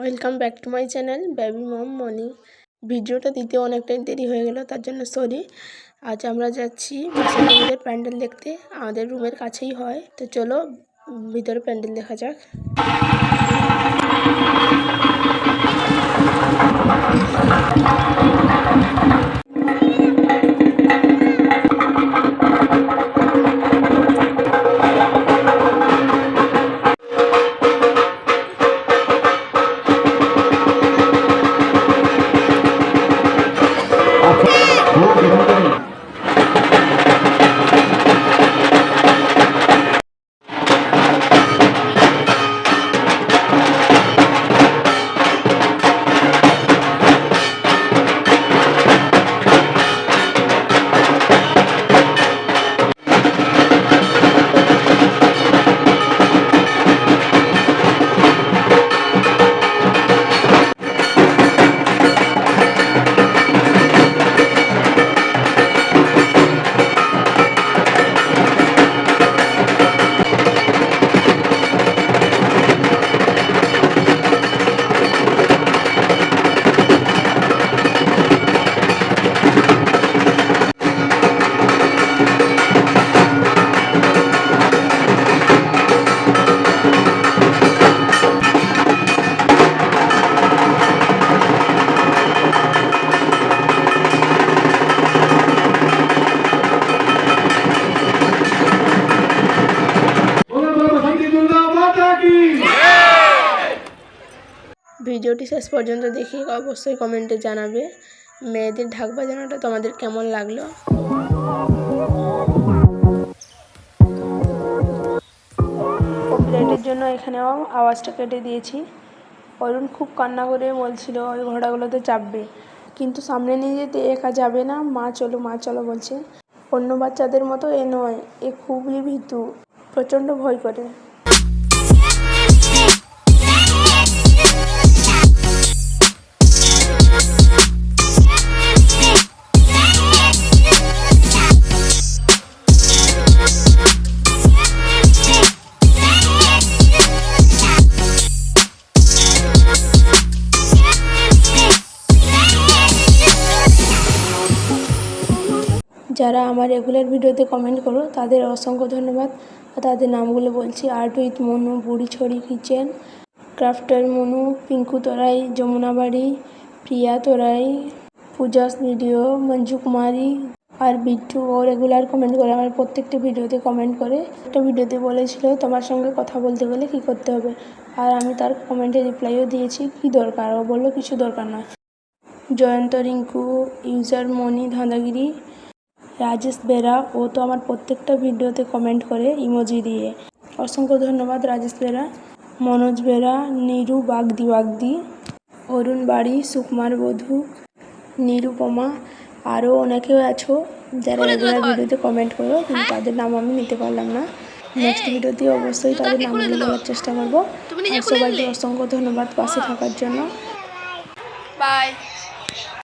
Welcome back to my channel baby mom morning ভিডিওটা দিতে অনেকটাই দেরি হয়ে গেল, তার জন্য সরি আজ আমরা যাচ্ছি বাসন্তীদের প্যান্ডেল দেখতে। আমাদের রুমের কাছেই হয়। তো চলো ভিতরে প্যান্ডেল দেখা যাক। ভিডিওটি শেষ পর্যন্ত দেখে অবশ্যই কমেন্টে জানাবে। মেয়েদের ঢাক বাজানোটা তোমাদের কেমন লাগল? কপিরাইটের জন্য এখানেও আওয়াজটা কেটে দিয়েছি। অরুণ খুব কান্না করে বলছিল, ওই ঘোড়াগুলোতে চাপবে। কিন্তু সামনে নিয়ে যেতে একা যাবে না। মা, চলো মা, চলো, বলছে। অন্য বাচ্চাদের মতো এ নয়, এ খুবই ভীতু, প্রচণ্ড ভয় করে। যারা আমার রেগুলার ভিডিওতে কমেন্ট করো, তাদের অসংখ্য ধন্যবাদ। তাদের নামগুলো বলছি আর্ট উইথ মনু, বুড়ি ছড়ি, কিচেন, ক্রাফটার মনু, পিঙ্কু তোরাই, যমুনা বাড়ি, প্রিয়া তোরাই, পূজাস ভিডিও, মঞ্জু কুমারী আর বিট্টু, ও রেগুলার কমেন্ট করে আমার প্রত্যেকটি ভিডিওতে কমেন্ট করে। একটা ভিডিওতে বলেছিল, তোমার সঙ্গে কথা বলতে গেলে কী করতে হবে? আর আমি তার কমেন্টে রিপ্লাইও দিয়েছি, কী দরকার? ও বলল, কিছু দরকার নয়। জয়ন্ত রিঙ্কু ইউজার মনি ধাঁধাগিরি রাজেশ বেরা ও তো আমার প্রত্যেকটা ভিডিওতে কমেন্ট করে ইমোজি দিয়ে। অসংখ্য ধন্যবাদ রাজেশ বেরা মনোজ বেরা নিরু বাগদি বাগদি অরুণ বাড়ি সুকুমার বধু নিরুপমা আরও অনেকেও আছো যারা রেগুলার ভিডিওতে কমেন্ট করো কিন্তু তাদের নাম আমি নিতে পারলাম না। নেক্সট ভিডিওতে অবশ্যই তাদের নামগুলো বলার চেষ্টা করব। সবাইকে অসংখ্য ধন্যবাদ পাশে থাকার জন্য। বাই